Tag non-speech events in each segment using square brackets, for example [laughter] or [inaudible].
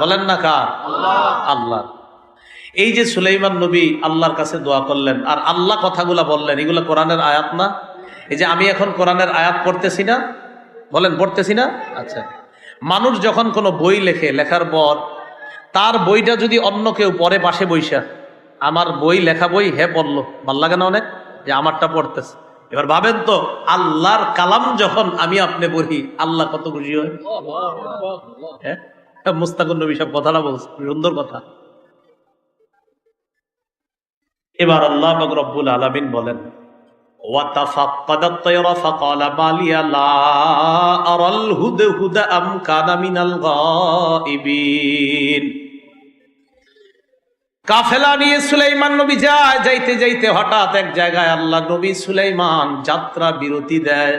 বলেন না কার? আল্লাহ। এই যে সুলাইমান নবী আল্লাহর কাছে দোয়া করলেন, আর আল্লাহ কথাগুলা বললেন, এগুলো কোরআনের আয়াত না? এই যে আমি এখন কোরআনের আয়াত পড়তেছি না? বলেন, পড়তেছি না? আচ্ছা। মানুষ যখন কোনো বই লেখে, লেখার পর, তার বইটা যদি অন্য কেউ পরে পাশে বইসা, আমার বই লেখা বই হে পড়ল, ভালো লাগে না অনেক? যে আমারটা পড়তেছে। এবার ভাবেন তো, আল্লাহর কালাম যখন আমি আপনি পড়ি, আল্লাহ কত খুশি হয়? হ্যাঁ? মুস্তাকুর নবী সব কথাটা বলছে। সুন্দর কথা। এবার আল্লাহ রব্বুল আলমিন বলেন কাফেলা নিয়ে সুলাইমান নবী যায়, যাইতে যাইতে হঠাৎ এক জায়গায় আল্লাহ নবী সুলাইমান যাত্রা বিরতি দেয়।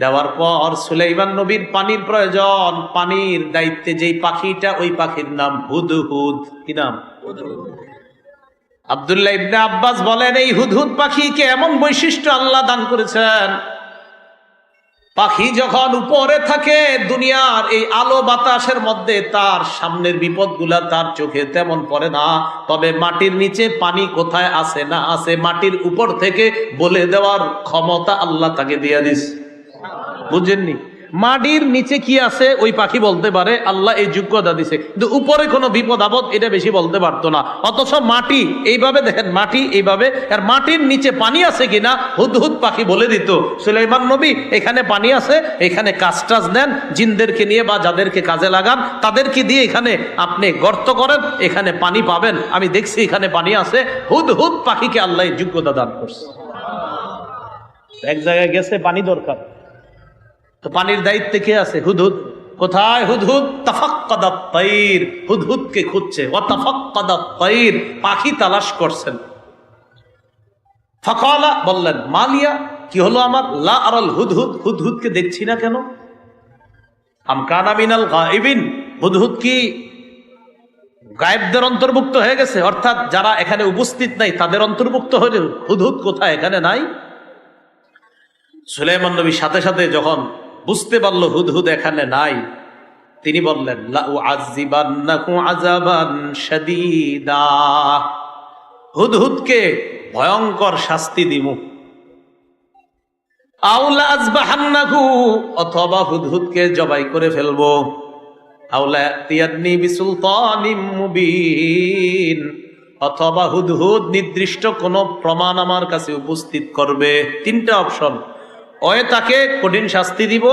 দেওয়ার পর সুলাইমান নবীর পানির প্রয়োজন। পানির দায়িত্বে যেই পাখিটা, ওই পাখির নাম হুদহুদ। কি নাম? আবদুল্লাহ ইবনে আব্বাস বলেন, এই হুদহুদ পাখিকে এমন বৈশিষ্ট্য আল্লাহ দান করেছেন। পাখি যখন উপরে থাকে, দুনিয়ার এই আলো বাতাসের মধ্যে তার সামনের বিপদগুলা তার চোখে তেমন পড়ে না। তবে মাটির নিচে পানি কোথায় আছে না আছে, মাটির উপর থেকে বলে দেওয়ার ক্ষমতা আল্লাহ তাকে দিয়ে দিস। বুঝেননি? মাটির নিচে কি আছে, ওই পাখি বলতে পারে, আল্লাহ এই যোগ্যতা দিছে। কিন্তু উপরে কোনো বিপদ আপদ, এটা বেশি বলতে পারতো না। অথচ মাটি, এইভাবে দেখেন, মাটি এইভাবে, আর মাটির নিচে পানি আছে কিনা হুদহুদ পাখি বলে দিত। সুলাইমান নবী, এখানে পানি আছে, এখানে কাজ টাজ নেন, জিনদেরকে নিয়ে বা যাদেরকে কাজে লাগান, তাদেরকে দিয়ে এখানে আপনি গর্ত করেন, এখানে পানি পাবেন। আমি দেখছি এখানে পানি আছে হুদহুদ পাখিকে আল্লাহ যোগ্যতা দান করছে। এক জায়গায় গেছে, পানি দরকার। তো পানির দায়িত্বে কে আছে? হুদহুদ। কোথায়? হুদহুদ। তাফাক্কাদাত তাইর হুদহুদকে খুঁজছে। ও তাফাক্কাদাত তাইর পাখি তালাশ করছেন। ফাকালা বললেন, মালিয়া, কি হলো আমার? লা আরাল হুদহুদ। হুদহুদকে দেখছি না কেন? আম কানা মিনাল গায়বিন হুদহুদ কি গায়েবদের অন্তর্ভুক্ত হয়ে গেছে? অর্থাৎ যারা এখানে উপস্থিত নাই, তাদের অন্তর্ভুক্ত হয়ে হুদহুদ কোথায়? এখানে নাই? সুলাইমান নবী সাথে সাথে যখন বুঝতে পারল হুদহুদ এখানে নাই। তিনি বললেন হুদহুদকে ভয়ঙ্কর শাস্তি দিমু। আউলা আজবাহান্নাকু অথবা হুদহুদকে জবাই করে ফেলব। আউলা তিয়াদনি বিসুলতানিম মুবিন, অথবা হুদহুদ নির্দিষ্ট কোনো প্রমাণ আমার কাছে উপস্থিত করবে। তিনটা অপশন। হয় তাকে কঠিন শাস্তি দিব,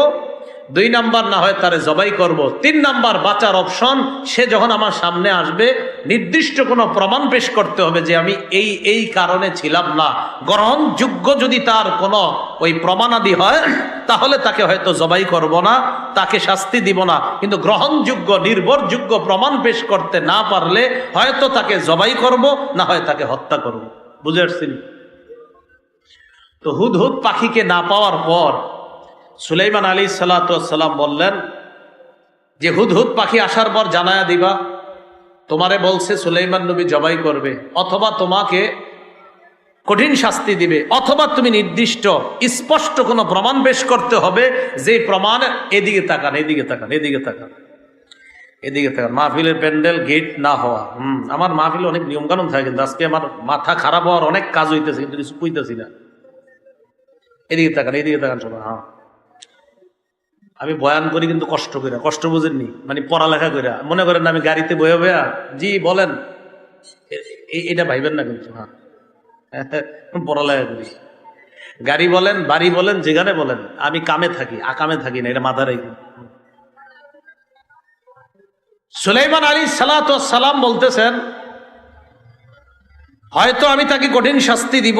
দুই নাম্বার না হয় তারে জবাই করব, তিন নাম্বার বাঁচার অপশন, সে যখন আমার সামনে আসবে, নির্দিষ্ট কোনো প্রমাণ পেশ করতে হবে যে আমি এই এই কারণে ছিলাম না। গ্রহণযোগ্য যদি তার কোনো ওই প্রমাণাদি হয়, তাহলে তাকে হয়তো জবাই করব না, তাকে শাস্তি দিব না। কিন্তু গ্রহণযোগ্য, নির্ভরযোগ্য প্রমাণ পেশ করতে না পারলে, হয়তো তাকে জবাই করব, না হয় তাকে হত্যা করব। বুঝে আসছেন? তো হুদহুদ পাখিকে না পাওয়ার পর সুলাইমান আলী সাল্লাম বললেন, যে হুদহুদ পাখি আসার পর জানায়া দিবা, তোমারে বলছে সুলাইমান নবী জবাই করবে, অথবা তোমাকে কঠিন শাস্তি দিবে, অথবা তুমি নির্দিষ্ট, স্পষ্ট কোনো প্রমাণ পেশ করতে হবে যে প্রমাণ এদিকে তাকান এদিকে তাকান এদিকে তাকান এদিকে তাকান। মাহফিলের প্যান্ডেল গেট না হওয়া, হম, আমার মাহফিলে অনেক নিয়মকানুন থাকে, কিন্তু আজকে আমার মাথা খারাপ হওয়ার অনেক কাজ হইতেছে, কিন্তু কিছু না। এদিকে তাকান এদিকে তাকান, শোনা হ্যাঁ। আমি বয়ান করি কিন্তু কষ্ট করে কষ্ট বুঝেননি মানে পড়ালেখা করে মনে করেন আমি গাড়িতে বয়ে বয়া জি, বলেন। এটা ভাইবেন না কিন্তু হ্যাঁ। [laughs] পড়ালেখা করি। গাড়ি বলেন, বাড়ি বলেন, যেখানে বলেন, আমি কামে থাকি, আকামে থাকি না, এটা মাথা রেখে সুলাইমান আলী সালাম বলতেছেন, হয়তো আমি তাকে কঠিন শাস্তি দিব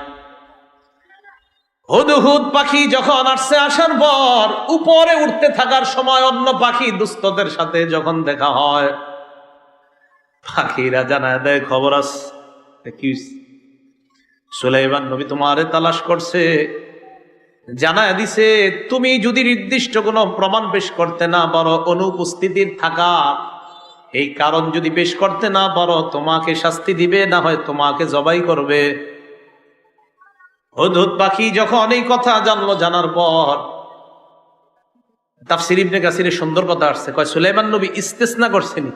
হুদহুদ পাখি যখন আসছে, আসার পর উপরে উঠতে থাকার সময় অন্য পাখি দুস্থদের সাথে যখন দেখা হয়, পাখিরা জানায় দেয় খবর আস কি সুলাইমান নবী তোমারে তালাশ করছে। জানায় দিছে, তুমি যদি নির্দিষ্ট কোনো প্রমাণ পেশ করতে না পারো, অনুপস্থিতির থাকা, এই কারণ যদি পেশ করতে না পারো, তোমাকে শাস্তি দিবে, না হয় তোমাকে জবাই করবে। হুদহুদ পাখি যখন এই কথা জানলো, জানার পর তাফসির ইবনে কাসিরের সুন্দর কথা আসছে। কয়, সুলাইমান নবী ইস্তেসনা করছেনি।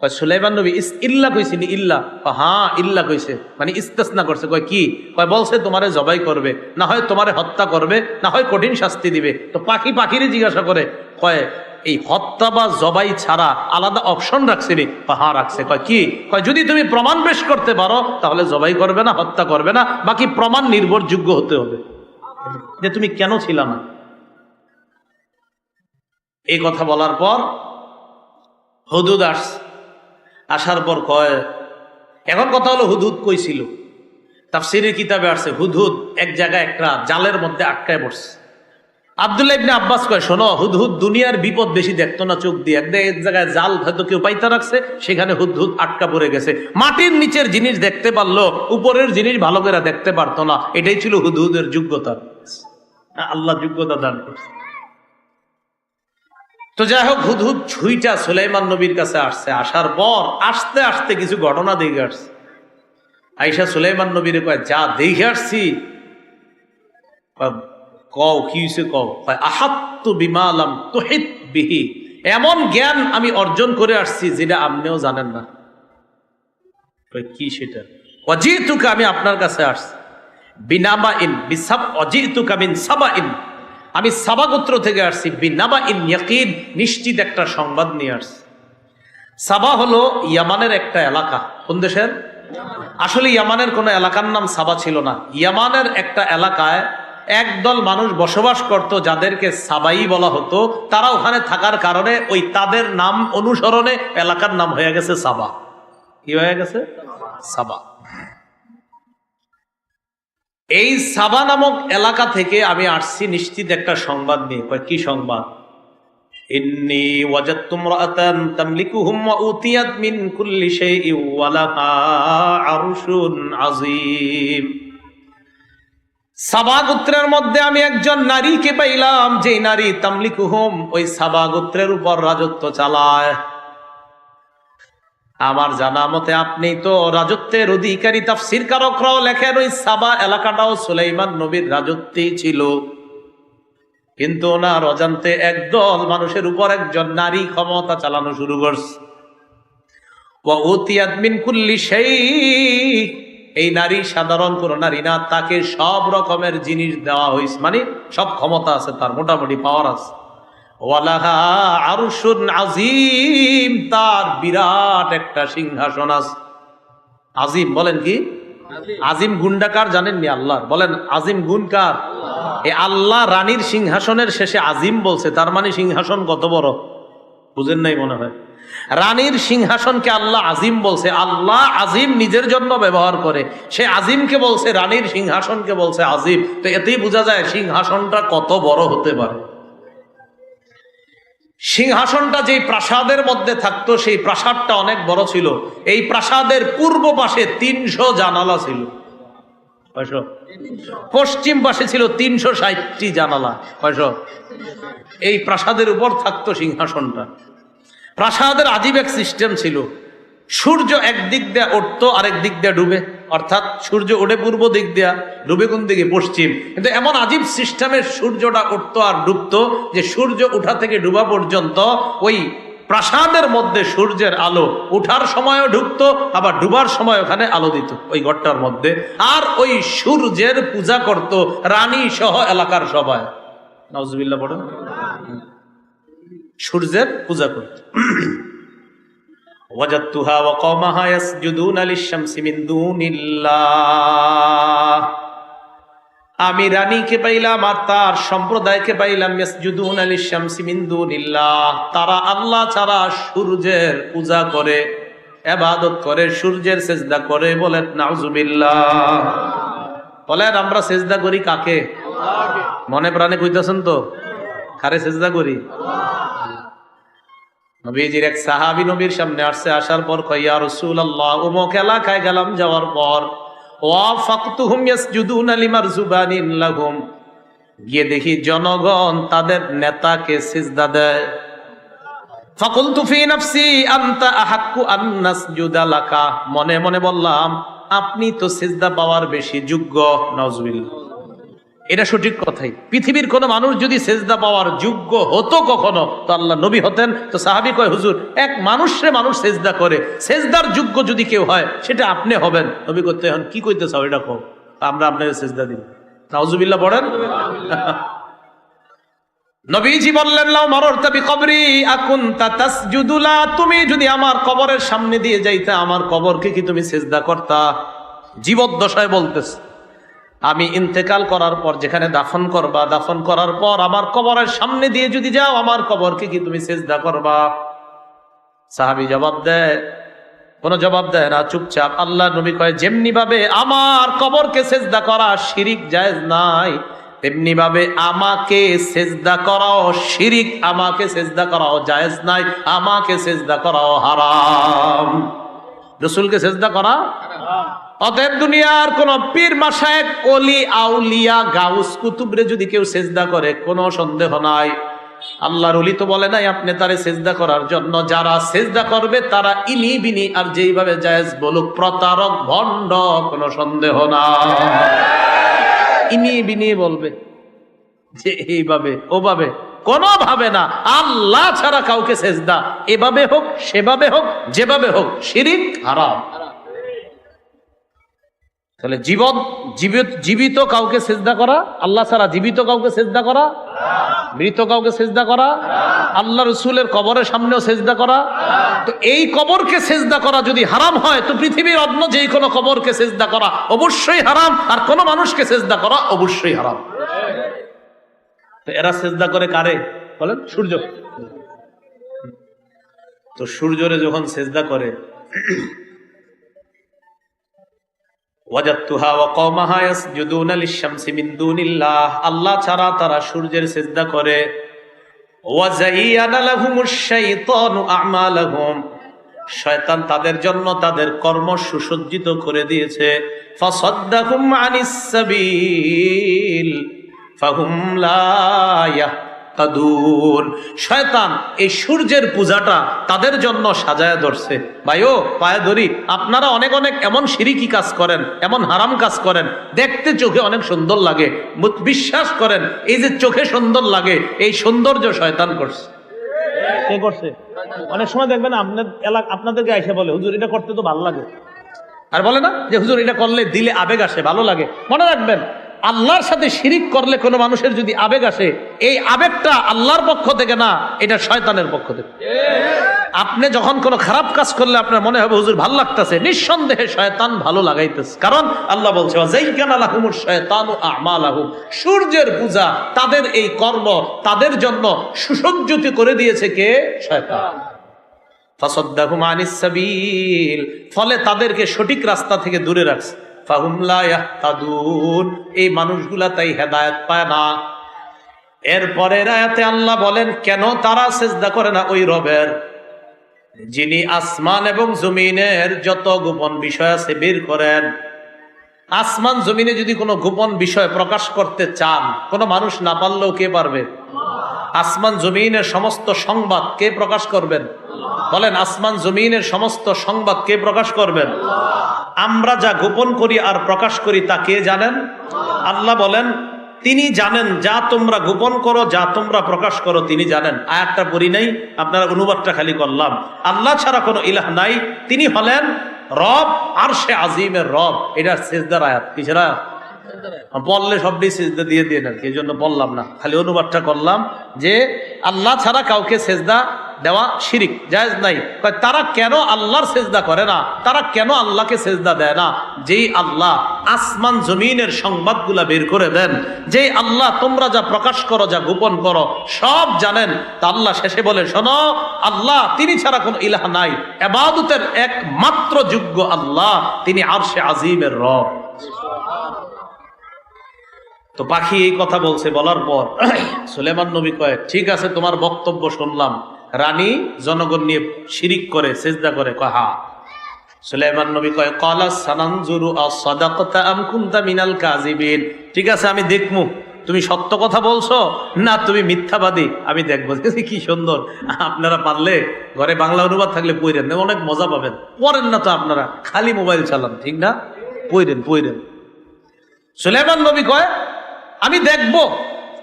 কয়, সুলাইমান নবী ইস ইল্লা কইছিনি, ইল্লা। হ্যাঁ ইল্লা কইছে মানে ইস্তেসনা করছে। কয়, কি? কয়, বলছে, তোমারে জবাই করবে, না হয় তোমারে হত্যা করবে, না হয় কঠিন শাস্তি দিবে। তো পাখি পাখিরে জিজ্ঞাসা করে, কয় এই হত্যা বা জবাই ছাড়া আলাদা অপশন রাখছিনি কয়, হ্যাঁ রাখছে। কয় কি? কয় যদি তুমি প্রমাণ পেশ করতে পারো তাহলে জবাই করবে না হত্যা করবে না বাকি প্রমাণ নির্ভরযোগ্য হতে হবে। যে তুমি কেন ছিল না? এই কথা বলার পর হুদুদ আস আসার পর কয় এখন কথা হলো হুদুদ কইছিল তাফসিরের কিতাবে আসছে হুদহুদ এক জায়গায় একটা জালের মধ্যে আটকায় পড়ছে। আবদুল্লাহ ইবনে আব্বাস কয়, শোনো, হুদহুদ দুনিয়ার বিপদ বেশি দেখতো না চোখ দিয়ে। একদম এক জায়গায় জাল হয়তো কেউ পাইতে রাখছে, সেখানে হুদহুদ আটকা পড়ে গেছে। মাটির নিচের জিনিস দেখতে পারল, উপরের জিনিস ভালো করে দেখতে পারতো না। এটাই ছিল হুদহুদের যোগ্যতা। আল্লাহ যোগ্যতা দান করছে। তো যাই হোক, হুদহুদ ছুইটা সুলাইমান নবীর কাছে আসছে। আসার পর আসতে আসতে কিছু ঘটনা দেখে আসছে। আইসা সুলাইমান নবীর কয়, যা দেখে আসছি কও, কি হয়েছে কও? আহাত্তু বিমালাম তোহিত এমন জ্ঞান আমি অর্জন করে আসছি যেটা আপনিও জানেন না। কি সেটা? অজিতুকে আমি আপনার কাছে আসছি। বিনামা ইন বিসাব, অজিতুকা মিন সাবা ইন আমি সাবাগোত্র থেকে আসছি। বিনাবা ইন ইয়াকিন, নিশ্চিত একটা সংবাদ নিয়ে আসছি। সাবা হলো ইয়ামানের একটা এলাকা। কোন দেশের? আসলে ইয়ামানের কোনো এলাকার নাম সাবা ছিল না। ইয়ামানের একটা এলাকায় একদল মানুষ বসবাস করত যাদেরকে সাবাই বলা হতো, তারা ওখানে থাকার কারণে ওই তাদের নাম অনুসরণে এলাকার নাম হয়ে গেছে সাবা। কি হয়ে গেছে? সাবা। এই সাবা নামক এলাকা থেকে আমি আসছি নিশ্চিত একটা সংবাদ নিয়ে। কি সংবাদ? ইন্নি উতিয়াত মিন সাবা গোত্রের মধ্যে আমি একজন নারীকে পাইলাম যে নারী তামলিকুহুম, ওই সাবা গোত্রের উপর রাজত্ব চালায়। আমার জানা মতে আপনি তো রাজত্বের অধিকারী তাফসির কারকরাও লেখেন, ওই সাবা এলাকাটাও সুলাইমান নবীর রাজত্বেই ছিল। কিন্তু ওনার অজান্তে একদল মানুষের উপর একজন নারী ক্ষমতা চালানো শুরু করছে। কুল্লি সেই এই নারী সাধারণ কোন নারী না তাকে সব রকমের জিনিস দেওয়া হয়েছে মানে সব ক্ষমতা আছে তার মোটামুটি পাওয়ার আছে। ওয়ালাহা আরশুন আজিম তার বিরাট একটা সিংহাসন আছে। আজিম বলেন কি? আজিম গুন্ডাকার জানেননি আল্লাহর বলেন আজিম গুণ কার? এই আল্লাহ রানীর সিংহাসনের শেষে আজিম বলছে তার মানে সিংহাসন কত বড়? বুঝেন নাই মনে হয়। রানীর সিংহাসনকে আল্লাহ আজিম বলছে। আল্লাহ আজিম নিজের জন্য ব্যবহার করে। সে আজিমকে বলছে, রানীর সিংহাসনকে বলছে আজিম। তো এতেই বোঝা যায় সিংহাসনটা কত বড় হতে পারে। সিংহাসনটা যেই প্রাসাদের মধ্যে থাকতো, সেই প্রাসাদটা অনেক বড় ছিল। এই প্রাসাদের পূর্ব পাশে তিনশো জানালা ছিল? পশ্চিম পাশে ছিল তিনশো ষাটটি জানালা। এই প্রাসাদের উপর থাকতো সিংহাসনটা। প্রাসাদের আজীব এক সিস্টেম ছিল। সূর্য একদিক দিয়ে উঠতো, আরেক দিক দিয়ে ডুবে। অর্থাৎ সূর্য ওঠে পূর্ব দিক দিয়া ডুবে কোন দিকে? পশ্চিম। কিন্তু এমন আজীব সিস্টেমের সূর্যটা উঠতো আর ডুবতো যে সূর্য উঠা থেকে ডুবা পর্যন্ত ওই প্রাসাদের মধ্যে সূর্যের আলো উঠার সময়ও ঢুকতো আবার ডুবার সময় ওখানে আলো দিত ওই ঘরটার মধ্যে। আর ওই সূর্যের পূজা করত রানী সহ এলাকার সবাই। নজবিল্লা পড়েন। সূর্যের পূজা করত। ওয়াজাতুহা ওয়া কওমাহা ইয়াসজুদুনা লিশ-শামসি মিন দুনিল্লাহ। আমি রানীকে পাইলাম আর তার সম্প্রদায়কে পাইলাম ইয়াসজুদুন আলী শামসি মিন্দুনিল্লাহ তারা আল্লাহ ছাড়া সূর্যের পূজা করে এবাদত করে সূর্যের সেজদা করে বলেন নাউজুবিল্লাহ। বলেন আমরা সেজদা করি কাকে? মনে প্রাণে কইতেছেন তো? কারে সেজদা করি? নবীজির এক সাহাবি নবীর সামনে আসছে, আসার পর কইয়া রসুল আল্লাহ উমক এলাকায় গেলাম যাওয়ার পর গিয়ে দেখি জনগণ তাদের নেতাকে সিজদা দেয়। মনে মনে বললাম, আপনি তো সিজদা পাওয়ার বেশি যোগ্য নজবিল্লাহ এটা সঠিক কথাই। পৃথিবীর কোন মানুষ যদি সেজদা পাওয়ার যোগ্য হতো কখনো, তো আল্লাহ নবী হতেন, তো সাহাবি কয়, হুজুর, এক মানুষরে মানুষ সেজদা করে, সেজদার যোগ্য যদি কেউ হয়, সেটা আপনি হবেন। নবী করতে এখন কি কইতে চাও এটা কো আমরা আপনাকে সেজদা দিন নাউজুবিল্লাহ পড়েন। [laughs] নবীজি বললেন লাও লাউ মাররতা বিকবরি আকুনতা তাসজুদুলা তুমি যদি আমার কবরের সামনে দিয়ে যাইতা, আমার কবরকে কি তুমি সেজদা করতা? জীবদ্দশায় বলতেছে। আমি ইন্তেকাল করার পর যেখানে দাফন করবা, দাফন করার পর আমার কবরের সামনে দিয়ে যদি যাও, আমার কবরকে কি তুমি সেজদা করবা? সাহাবি জবাব দেয়, কোনো জবাব দেয় না, চুপচাপ আল্লাহ নবী কয় যেমনি ভাবে আমার কবরকে সেজদা করা শিরিক জায়েজ নাই তেমনি ভাবে আমাকে সেজদা করাও শিরিক, আমাকে সেজদা করাও জায়েজ নাই, আমাকে সেজদা করাও হারাম। রসুলকে সেজদা করা অতএব দুনিয়ার কোন পীর মাসায় কলি আউলিয়া, গাউস কুতুবরে যদি কেউ সেজদা করে, কোনো সন্দেহ নাই। আল্লাহর অলি তো বলে নাই, আপনি তারে সেজদা করার জন্য। যারা সেজদা করবে, তারা ইনি বিনি আর যেইভাবে জায়েজ বলুক, প্রতারক, ভণ্ড, কোনো সন্দেহ না ইনি বিনি বলবে যে এইভাবে, ওভাবে, কোনোভাবে না। আল্লাহ ছাড়া কাউকে সেজদা এভাবে হোক, সেভাবে হোক, যেভাবে হোক, শিরিক হারাম। তাহলে জীবন, জীবিত জীবিত কাউকে সেজদা করা, আল্লাহ ছাড়া জীবিত কাউকে সেজদা করা, মৃত কাউকে সেজদা করা, আল্লাহ রসুলের কবরের সামনেও সেজদা করা। তো এই কবরকে সেজদা করা যদি হারাম হয়, তো পৃথিবীর অন্য যেই কোনো কবরকে সেজদা করা অবশ্যই হারাম, আর কোনো মানুষকে সেজদা করা অবশ্যই হারাম। তো এরা সেজদা করে কারে? বলেন, সূর্য। তো সূর্যরে যখন সেজদা করে আল্লাহ ছাড়া তারা সূর্যের সিজদা করে। শয়তান তাদের জন্য তাদের কর্ম সুসজ্জিত করে দিয়েছে। ফাহুম লা শয়তান এই সূর্যের পূজাটা তাদের জন্য সাজায় ধরছে। পায়ে ধরি আপনারা অনেক অনেক এমন সিরিকি কাজ করেন এমন হারাম কাজ করেন দেখতে চোখে অনেক সুন্দর লাগে বিশ্বাস করেন এই যে চোখে সুন্দর লাগে এই সৌন্দর্য শয়তান করছে। কে করছে? অনেক সময় দেখবেন আপনার এলাকা আপনাদেরকে আইসা বলে হুজুর এটা করতে তো ভালো লাগে। আর বলে না যে হুজুর এটা করলে দিলে আবেগ আসে ভালো লাগে। মনে রাখবেন আল্লাহর সাথে শিরিক করলে কোনো মানুষের যদি আবেগ আসে, এই আবেগটা আল্লাহর পক্ষ থেকে না, এটা শয়তানের পক্ষ থেকে। আপনি যখন কোনো খারাপ কাজ করলে আপনার মনে হবে, হুজুর, ভালো লাগতেছে। নিঃসন্দেহে শয়তান ভালো লাগাইতেছে। কারণ আল্লাহ বলছে। সূর্যের পূজা তাদের এই কর্ম, তাদের জন্য সুসজ্জিত করে দিয়েছে কে? শয়তান। ফলে তাদেরকে সঠিক রাস্তা থেকে দূরে রাখছে। ফাহুম লা ইয়াহতাদুন। এই মানুষগুলা তাই হেদায়েত পায় না। এরপরে আয়াতে আল্লাহ বলেন, কেন তারা সেজদা করে না ওই রবের? যিনি আসমান এবং জমিনের যত গোপন বিষয় আছে বের করেন। আসমান জমিনে যদি কোনো গোপন বিষয় প্রকাশ করতে চান, কোনো মানুষ না পারলেও কে পারবে? আসমান জমিনের সমস্ত সংবাদ কে প্রকাশ করবেন? বলেন, আসমান জমিনের সমস্ত সংবাদ কে প্রকাশ করবেন? আমরা যা গোপন করি আর প্রকাশ করি তা কে জানেন? আল্লাহ বলেন, তিনি জানেন, যা তোমরা গোপন করো, যা তোমরা প্রকাশ করো, তিনি জানেন। আয়াতটা পড়ি নাই, আপনারা অনুবাদটা খালি করলাম। আল্লাহ ছাড়া কোনো ইলাহ নাই, তিনি হলেন রব আর সে আজিমের রব। এটা সেজদার আয়াত, কিসের আয়াত? বললে সবটি সেজদা দিয়ে দিয়ে আর কি, এই জন্য বললাম না। খালি অনুবাদটা করলাম যে, আল্লাহ ছাড়া কাউকে সেজদা দেওয়া শিরিক, জায়েজ নাই। তারা কেন আল্লাহর সেজদা করে না? তারা কেন আল্লাহকে সেজদা দেয় না? যেই আল্লাহ আসমান জমিনের সংবাদগুলা বের করে দেন, যেই আল্লাহ তোমরা যা প্রকাশ করো, যা গোপন করো, সব জানেন। তা আল্লাহ শেষে বলে, শোনো, আল্লাহ তিনি ছাড়া কোনো ইলাহা নাই। এবাদতের একমাত্র যোগ্য আল্লাহ, তিনি আরশে আজিমের রব। তো পাখি এই কথা বলছে, বলার পর [clears throat] সুলেমান নবী কয়, ঠিক আছে, তোমার বক্তব্য শুনলাম। রানী জনগণ নিয়ে শিরিক করে, সেজদা করে। কয়, হা। সুলাইমান নবী কয়, কলা সানানজুরু আসাদাকতা আম কুনতা মিনাল কাযিবিন। ঠিক আছে, আমি দেখমু। তুমি সত্য কথা বলছো? না, তুমি মিথ্যাবাদী। আমি দেখব কি সুন্দর। আপনারা পারলে ঘরে বাংলা অনুবাদ থাকলে পইরেন অনেক মজা পাবেন। পড়েন না তো আপনারা, খালি মোবাইল চালান, ঠিক না? পইরেন পইরেন। সুলাইমান নবী কয় আমি দেখব।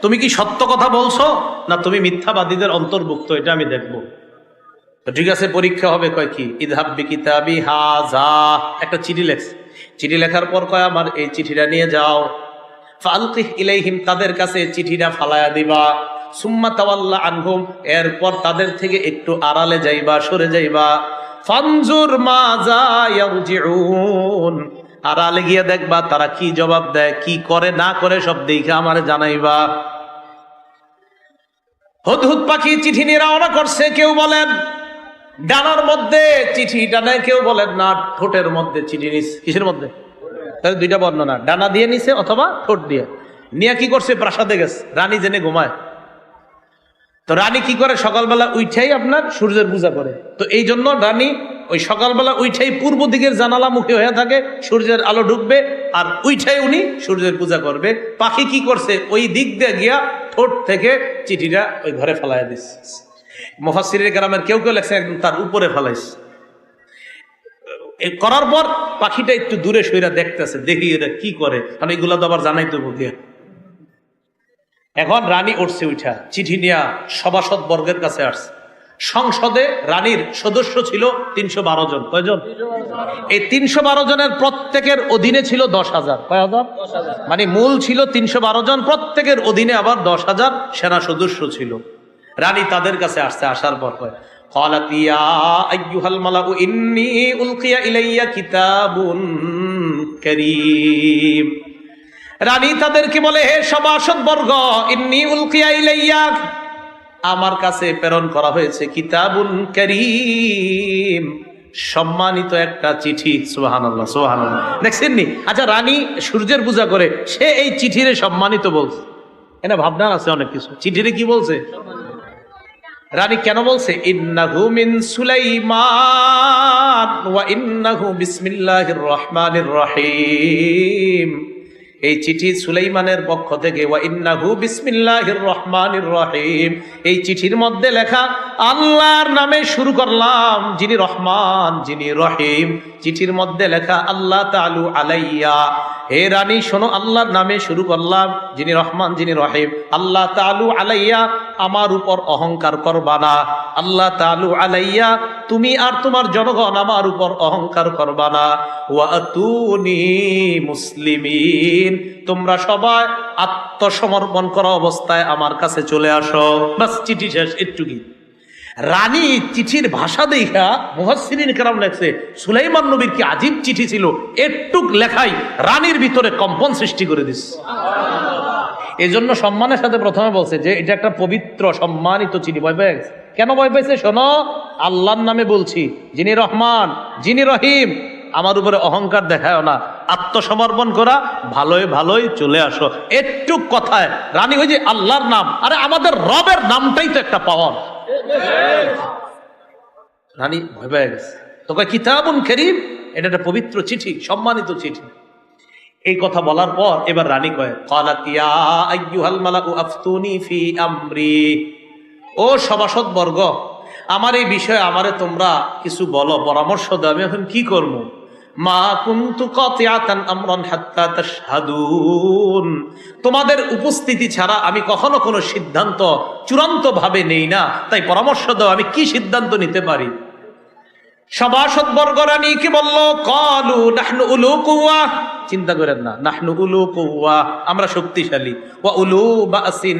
তুমি কি সত্য কথা বলছো, না তুমি মিথ্যাবাদীদের অন্তর্ভুক্ত? এটা আমি দেখব। ঠিক আছে, পরীক্ষা হবে, কয় কি? ইদহাব্বি কিতাবি হাজা। একটা চিঠি লেখছে। চিঠি লেখার পর কয়, আমার এই চিঠিটা নিয়ে যাও। ফালকিহ ইলাইহিম, তাদের কাছে চিঠিটা ফালায়া দিবা। সুম্মা তাওয়াল্লা আনহুম, এরপর তাদের থেকে একটু আড়ালে যাইবা, সরে যাইবা। ফানজুর মাজা ইয়ারজিউন। আড়ালে গিয়ে দেখবা তারা কি জবাব দেয়, কি করে, না করে সব দেখে আমারে জানাইবা। হুদহুদ পাখি চিঠি নিয়ে রওনা করছে, কেউ বলেন, ডানার মধ্যে চিঠি ডানায় কেউ বলেন, না, ঠোঁটের মধ্যে চিঠি নিস কিসের মধ্যে? তাহলে দুইটা বর্ণনা ডানা দিয়ে নিছে অথবা ঠোঁট দিয়ে। নিয়ে কি করছে? প্রাসাদে গেছে, রানী জেনে ঘুমায়। তো রানী কি করে? সকালবেলা উইঠাই আপনার সূর্যের পূজা করে। তো এই জন্য রানী ওই সকালবেলা উইঠাই পূর্ব দিকের জানালা মুখে হয়ে থাকে, সূর্যের আলো ঢুকবে, আর উইঠাই উনি সূর্যের পূজা করবে। পাখি কি করছে? ওই দিক দিয়ে গিয়া ঠোঁট থেকে চিঠিটা ওই ঘরে ফেলাইয়া দিচ্ছে মহাসিরের গ্রামের কেউ কেউ লেখছে, একদম তার উপরে ফেলাইছে। করার পর পাখিটা একটু দূরে সইরা দেখতেছে, দেখি এরা কি করে। কারণ এগুলা তো আবার জানাই তো বুঝিয়া এখন রানী উঠছে উঠা চিঠি নিয়া সভাসদ বর্গের কাছে আসছে। সংসদে রানীর সদস্য ছিল তিনশো বারো জন। কয়জন? এই তিনশো বারো জনের প্রত্যেকের অধীনে ছিল দশ হাজার। কয় হাজার মানে মূল ছিল তিনশো বারো জন, প্রত্যেকের অধীনে আবার দশ হাজার সেনা সদস্য ছিল। রানী তাদের কাছে আসছে, আসার পর কয় রানী তাদেরকে বলে, হে সভাসদ বর্গ ইন্নি উলকিয়া ইলাইয়া আমার কাছে প্রেরণ করা হয়েছে কিতাবুন করিম। সম্মানিত একটা চিঠি, সুবহানাল্লাহ সুবহানাল্লাহ। দেখছেন নি আচ্ছা রানী সূর্যের পূজা করে, সে এই চিঠিরে সম্মানিত বলছে। এনা ভাবনা আছে অনেক কিছু। চিঠিরে কি বলছে? রানী কেন বলছে? ইন্নাহু মিন সুলাইমান, ওয়া ইন্নাহু বিসমিল্লাহির রহমানির রহিম। এই চিঠি সুলাইমানের পক্ষ থেকে ওয়া ইন্নাহু বিসমিল্লাহির রহমানির রহিম। এই চিঠির মধ্যে লেখা আল্লাহর নামে শুরু করলাম। যিনি রহমান, যিনি রহিম। চিঠির মধ্যে লেখা, আল্লাহ তালু আলাইয়া। হে রানী, শোনো, আল্লাহর নামে শুরু করলাম। যিনি রহমান, যিনি রহিম। আল্লাহ তালু আলাইয়া, আমার উপর অহংকার করবা না। আল্লাহ তালু আলাইয়া, তুমি আর তোমার জনগণ আমার উপর অহংকার করবা না। ওয়াতুনি মুসলিমিন। তোমরা সবাই আত্মসমর্পণ করা অবস্থায় আমার কাছে চলে আসো। বাস, চিঠি শেষ একটু কি রানী চিঠির ভাষা দেখা মুহাসিরিন কেরাম লেখছে, সুলাইমান নবীর কি আজীব চিঠি ছিল? একটুক লেখাই রানীর ভিতরে কম্পন সৃষ্টি করে দিস। এই জন্য সম্মানের সাথে প্রথমে বলছে যে, এটা একটা পবিত্র, সম্মানিত চিঠি, ভয় পেয়ে। কেন ভয় পেয়েছে? শোনো, আল্লাহর নামে বলছি, যিনি রহমান, যিনি রহিম আমার উপরে অহংকার দেখায় না। আত্মসমর্পণ করা ভালোই ভালোই চলে আসো। একটু কথায়, রানী হয়ে যে আল্লাহর নাম, আরে আমাদের রবের নামটাই তো একটা পাওয়ার। রানী ভয় পেয়ে গেছে। তোকে কিতাবুন খেরিম এটা একটা পবিত্র চিঠি, সম্মানিত চিঠি। এই কথা বলার পর এবার রানী কয় কালাতিয়া আইয়ুহাল মালাকু আফতুনি ফি আমরি। ও সভাসদ বর্গ আমার এই বিষয়ে আমারে তোমরা কিছু বলো, পরামর্শ দাও, আমি এখন কি করব? তোমাদের উপস্থিতি ছাড়া আমি কখনো কোনো সিদ্ধান্ত চূড়ান্ত ভাবে নেই না। তাই পরামর্শ দাও, আমি কি সিদ্ধান্ত নিতে পারি? সভাসদ বর্গরানী কি বলল, কলু নাহনু উলু কুয়া চিন্তা করেন না, নাহনু উলু কুয়া আমরা শক্তিশালী। ওয়া উলু বাসিন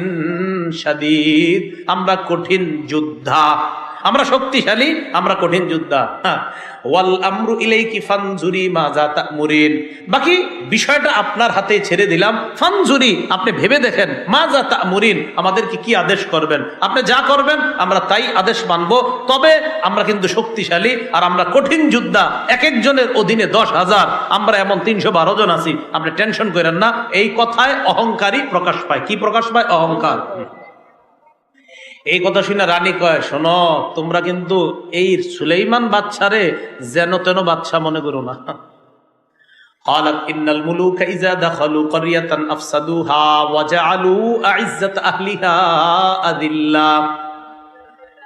শাদীদ, আমরা কঠিন যোদ্ধা। আমরা শক্তিশালী, আমরা কঠিন যোদ্ধা। হ্যাঁ। ওয়াল আমরু ইলাইকি ফানজুরি মা যা তা'মুরিন বাকি বিষয়টা আপনার হাতে ছেড়ে দিলাম। ফানজুরি, আপনি ভেবে দেখেন, মা যা তা'মুরিন আমাদেরকে কি আদেশ করবেন? আপনি যা করবেন, আমরা তাই আদেশ মানব। তবে আমরা কিন্তু শক্তিশালী আর আমরা কঠিন যোদ্ধা। এক একজনের অধীনে দশ হাজার, আমরা এমন তিনশো বারো জন আছি। আপনি টেনশন করেন না, এই কথায় অহংকারী প্রকাশ পায়। কি প্রকাশ পায়? অহংকার। এই কথা শুনে রানী কয় শোনো তোমরা কিন্তু এই সুলেইমান বাচ্চারে যেন তেন বাচ্চা মনে করো না قالت إن الملوك إذا دخلوا قرية أفسدوها وجعلوا أعزة أهلها أذلة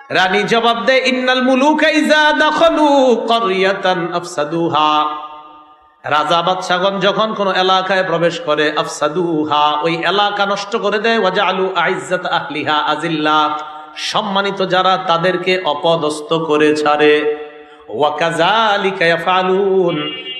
রানী জবাব দেয় ইন্নাল মুলুকা ইজা দাখালু ক্বরিয়াতান আফসাদুহা রাজা বাদশাগণ যখন কোন এলাকায় প্রবেশ করে, আফসাদুহা, ওই এলাকা নষ্ট করে দেয়, ওয়াজআলু আইজ্জাত আহলিহা আজিল্লা সম্মানিত যারা তাদেরকে অপদস্থ করে ছাড়ে।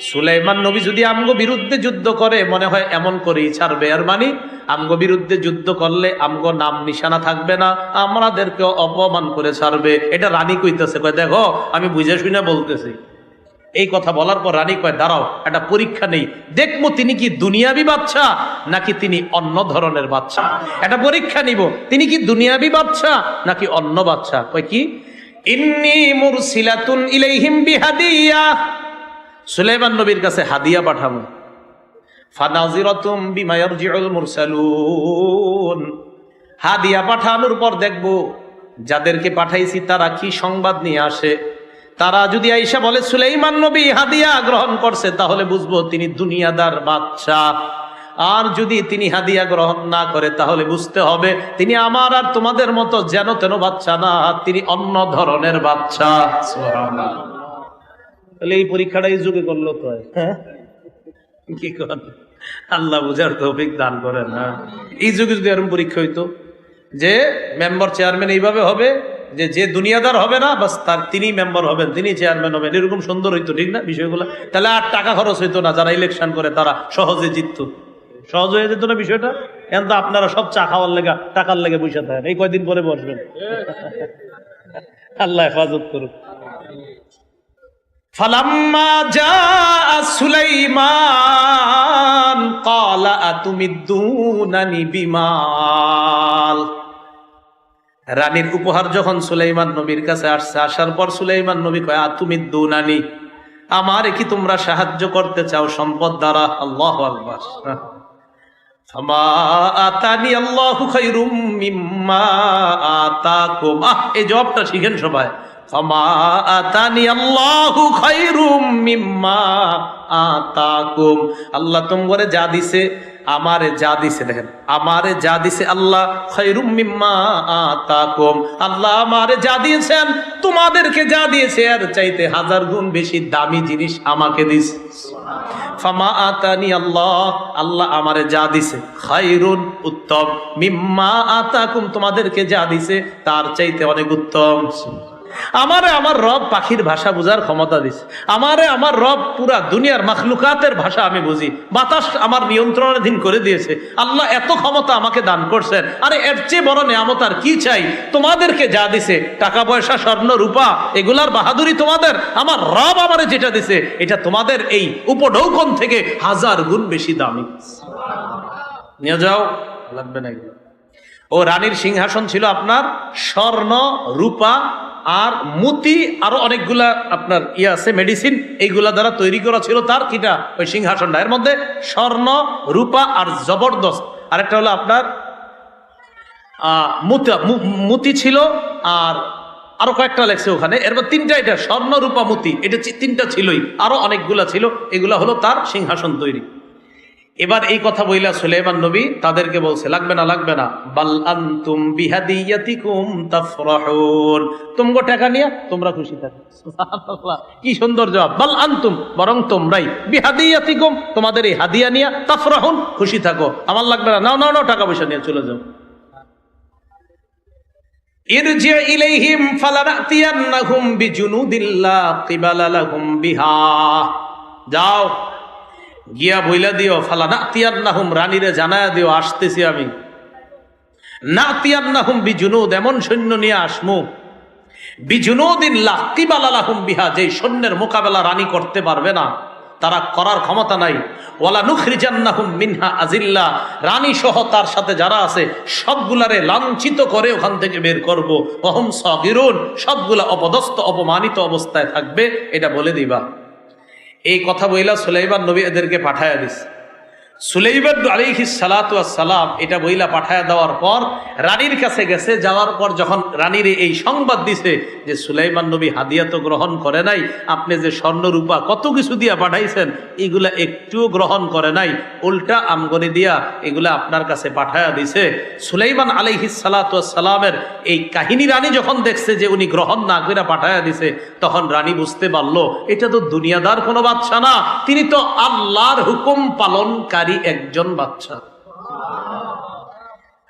সুলাইমান নবী যদি আমগো বিরুদ্ধে যুদ্ধ করে, মনে হয় এমন করেই ছাড়বে। মানে আমগো বিরুদ্ধে যুদ্ধ করলে আমগো নাম নিশানা থাকবে না আমাদেরকে অপমান করে ছাড়বে। এটা রানী কইতেছে দেখো, আমি বুঝে শুনে বলতেছি। এই কথা বলার পর রানী কয়, দাঁড়াও, একটা পরীক্ষা নেই। দেখব তিনি কি দুনিয়াবি বাচ্চা নাকি তিনি অন্য ধরনের বাচ্চা একটা পরীক্ষা নিব, তিনি কি দুনিয়াবি বাচ্চা নাকি অন্য বাচ্চা কয় কি? ইন্নি মুরসিলাতুন ইলাইহিম বিহাদিয়া। সুলাইমান নবীর কাছে হাদিয়া পাঠাবো। ফানাজিরাতুম বিমা ইয়ারজিউল মুরসালুন। হাদিয়া পাঠানোর পর দেখব, যাদেরকে পাঠাইছি তারা কি সংবাদ নিয়ে আসে? তারা যদি আইসা বলে, সুলাইমান নবী হাদিয়া গ্রহণ করছে, তাহলে বুঝব তিনি দুনিয়াদার বাচ্চা আর যদি তিনি হাদিয়া গ্রহণ না করে, তাহলে বুঝতে হবে তিনি আমার আর তোমাদের মতো যেন তেন বাচ্চা না, তিনি অন্য ধরনের বাচ্চা তাহলে এই পরীক্ষাটা এই যুগে করল তো হ্যাঁ? কি করেন আল্লাহ বুঝার তৌফিক দান করেন না। এই যুগে যদি এরকম পরীক্ষা হইতো যে, মেম্বার চেয়ারম্যান এইভাবে হবে যে যে দুনিয়াদার হবে না, বাস তার তিনি মেম্বার হবেন, তিনি চেয়ারম্যান হবেন। এরকম সুন্দর হইতো, ঠিক না বিষয়গুলো? তাহলে আর টাকা খরচ হইতো না, যারা ইলেকশন করে তারা সহজে জিতত। সহজ হয়ে যেত না বিষয়টা? এখন তো আপনারা সব চা খাওয়ার লেগা, টাকার লেগে বসে থাকেন, এই কয়দিন পরে বসবেন? [laughs] আল্লাহ হেফাজত করুক। ফালাম্মা জাআ সুলাইমান, ক্বালা আতুমিদ্দুনানি বিমাল। রানীর উপহার যখন সুলাইমান নবীর কাছে আসছে, আসার পর সুলাইমান নবী কয় তুমি দু নানি আমার কি তোমরা সাহায্য করতে চাও সম্পদ দ্বারা? আল্লাহ আল্লাহ এই জবাবটা শিখেন সবাই। ফামা আতানি আল্লাহু মিম্মা আল্লাহ তোমরে যা দিছে, আমারে যা দিছে, দেখেন, আমারে যা দিছে আল্লাহ খৈরুম মিম্মা আতাকুম। আল্লাহ আমারে যা দিয়েছেন, তোমাদেরকে যা দিয়েছে আর চাইতে হাজার গুণ বেশি দামি জিনিস আমাকে দিছে আতানি আল্লাহ আল্লাহ আমারে যা দিছে, খাইরুন উত্তম। মিম্মা তোমাদেরকে যা দিছে, তার চাইতে অনেক উত্তম। আমারে আমার রব পাখির ভাষা বুঝার ক্ষমতা দিছে। আমারে আমার রব পুরা দুনিয়ার মাখলুকাতের ভাষা আমি বুঝি। বাতাস আমার নিয়ন্ত্রণাধীন করে দিয়েছে। আল্লাহ এত ক্ষমতা আমাকে দান করছেন। আরে এর চেয়ে বড় নিয়ামত আর কি চাই? তোমাদেরকে যা দিছে, টাকা পয়সা, স্বর্ণ, রূপা, এগুলার বাহাদুরি তোমাদের। আমার রব আমারে যেটা দিছে, এটা তোমাদের এই উপঢৌকন থেকে হাজার গুণ বেশি দামি। নিয়ে যাও, লাগবে না এগুলো। ও রানীর সিংহাসন ছিল আপনার স্বর্ণ, রূপা আর মুতি আরও অনেকগুলা আপনার ইয়ে আছে মেডিসিন এইগুলা দ্বারা তৈরি করা ছিল তার কিটা? ওই সিংহাসনটা। এর মধ্যে স্বর্ণ, রূপা আর জবরদস্ত। আরেকটা হলো আপনার মুতা মুতি ছিল আর আরও কয়েকটা লেগছে ওখানে। এরপর তিনটা এটা, স্বর্ণ, রূপা, মুতি। এটা তিনটা ছিলই। আরও অনেকগুলা ছিল। এগুলা হলো তার সিংহাসন তৈরি। এবার এই কথা বইলা সুলেমান নবী তাদেরকে বলছে, লাগবে না লাগবে না। বাল আনতুম বিহাদিয়াতিকুম তাফরাহুন। তুমগো টাকা নিয়া তোমরা খুশি থাকো। কি সুন্দর জবাব। বাল আনতুম, বরং তোমরাই বিহাদিয়াতিকুম, তোমাদের এই হাদিয়া নিয়া তাফরাহুন, খুশি থাকো। আমার লাগবে না, নাও নাও নাও, টাকা পয়সা নিয়ে চলে যাও। ইরজি ইলাইহিম ফালানাতিয়ান্নাহুম বিজুনুদিল্লা কিবালা লাহুম বিহা। যাও গিয়া বইলা দিও, ফালা না তিয়ার নাহুম রানীরে জানায়া দিও, আসতেছি আমি। না নাহুম বিজুনুদ, এমন সৈন্য নিয়ে আসমু। বিজুনুদিন লাকিবাল আলাহুম বিহা, যেই সৈন্যের মোকাবেলা রানী করতে পারবে না, তারা করার ক্ষমতা নাই। ওয়ালা নুখরিজান্নাহুম মিনহা আজিল্লা রানী সহ তার সাথে যারা আছে, সবগুলারে লাঞ্ছিত করে ওখান থেকে বের করব। অহম সগিরুন, সবগুলা অপদস্থ, অপমানিত অবস্থায় থাকবে, এটা বলে দিবা। এই কথা বইলা সুলাইমান নবী এদেরকে পাঠায় দিস আলাইহিস সালাতু সালাম এটা বইলা পাঠায় দেওয়ার পর রানীর কাছে গেছে, যাওয়ার পর যখন রানীর এই সংবাদ দিছে যে সুলাইমান নবী হাদিয়া তো গ্রহণ করে নাই, আপনি যে কত কিছু দিয়া পাঠাইছেন, এগুলা একটুও গ্রহণ করে নাই, উল্টা আমগনি দিয়া এগুলা আপনার কাছে পাঠায়া দিছে। সুলাইমান আলাইহিস সালাতু সালামের এই কাহিনী রানী যখন দেখছে যে উনি গ্রহণ না করে পাঠায়া দিছে, তখন রানী বুঝতে পারল, এটা তো দুনিয়াদার কোনো বাচ্চা না, তিনি তো আল্লাহর হুকুম পালনকারী একজন বাচ্চা।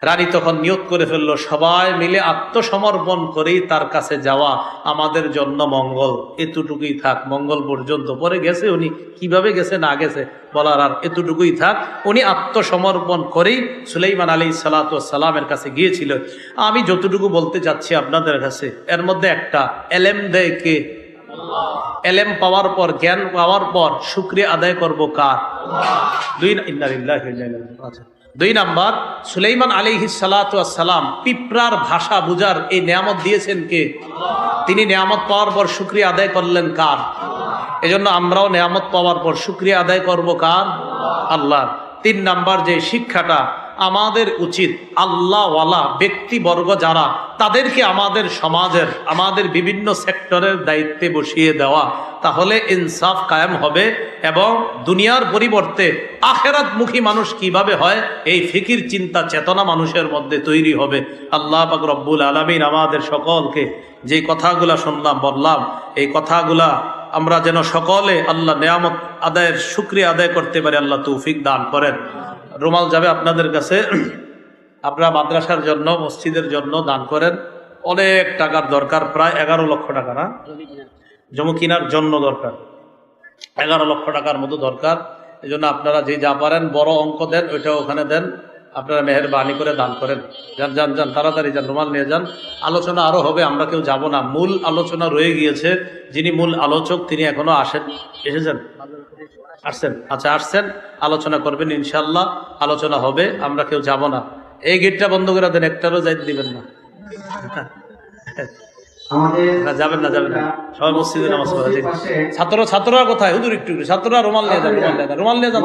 রানী তখন নিয়োগ করে ফেলল, সবাই মিলে আত্মসমর্পণ করেই তার কাছে যাওয়া আমাদের জন্য মঙ্গল। এতটুকুই থাক, মঙ্গল পর্যন্ত। পরে গেছে উনি, কীভাবে গেছে না গেছে বলার আর এতটুকুই থাক। উনি আত্মসমর্পণ করেই সুলাইমান আলী সালামের কাছে গিয়েছিল। আমি যতটুকু বলতে চাচ্ছি আপনাদের কাছে, এর মধ্যে একটা এলেম দেয় কে? এলেম পাওয়ার পর, জ্ঞান পাওয়ার পর শুক্রিয়া আদায় করব কার? দুই। আচ্ছা। দুই নাম্বার, সুলাইমান আলাইহি সালাম পিঁপড়ার ভাষা বুঝার এই নিয়ামত দিয়েছেন কে? তিনি নিয়ামত পাওয়ার পর শুক্রিয়া আদায় করলেন কার? এজন্য আমরাও নিয়ামত পাওয়ার পর শুক্রিয়া আদায় করব কার? আল্লাহ তিন নাম্বার যে শিক্ষাটা আমাদের উচিত আল্লাহওয়ালা ব্যক্তিবর্গ যারা তাদেরকে আমাদের সমাজের, আমাদের বিভিন্ন সেক্টরের দায়িত্বে বসিয়ে দেওয়া, তাহলে ইনসাফ কায়েম হবে এবং দুনিয়ার পরিবর্তে আখেরাতমুখী মানুষ কীভাবে হয়, এই ফিকির চিন্তা চেতনা মানুষের মধ্যে তৈরি হবে। আল্লাহ পাক রব্বুল আলমিন আমাদের সকলকে যে কথাগুলা শুনলাম, বললাম, এই কথাগুলা আমরা যেন সকলে আল্লাহ নেয়ামত আদায়ের শুক্রিয়া আদায় করতে পারি, আল্লাহ তৌফিক দান করেন। রুমাল যাবে আপনাদের কাছে। আপনারা মাদ্রাসার জন্য, মসজিদের জন্য দান করেন। অনেক টাকার দরকার, প্রায় এগারো লক্ষ টাকা না? জমি কেনার জন্য দরকার। এগারো লক্ষ টাকার মতো দরকার। এই জন্য আপনারা যে যা পারেন, বড় অঙ্ক দেন, ওইটা ওখানে দেন। আপনারা মেহরবানি করে দান করেন। যান যান যান, তাড়াতাড়ি যান, রুমাল নিয়ে যান। আলোচনা আরও হবে, আমরা কেউ যাব না। মূল আলোচনা রয়ে গিয়েছে। যিনি মূল আলোচক, তিনি এখনও আসেন। এসেছেন? আসছেন আচ্ছা আসছেন আলোচনা করবেন ইনশাল্লাহ আলোচনা হবে আমরা কেউ যাব না। এই গেটটা বন্ধ করে দেন একটারও যাইতে দিবেন না। না যাবেন না যাবেন না। সবাই মসজিদে নামাজ পড়া ছাত্র ছাত্ররা কোথায়? হুদুর একটু একটু ছাত্ররা রুমাল নিয়ে যান রুমাল নিয়ে যান রুমাল নিয়ে যান।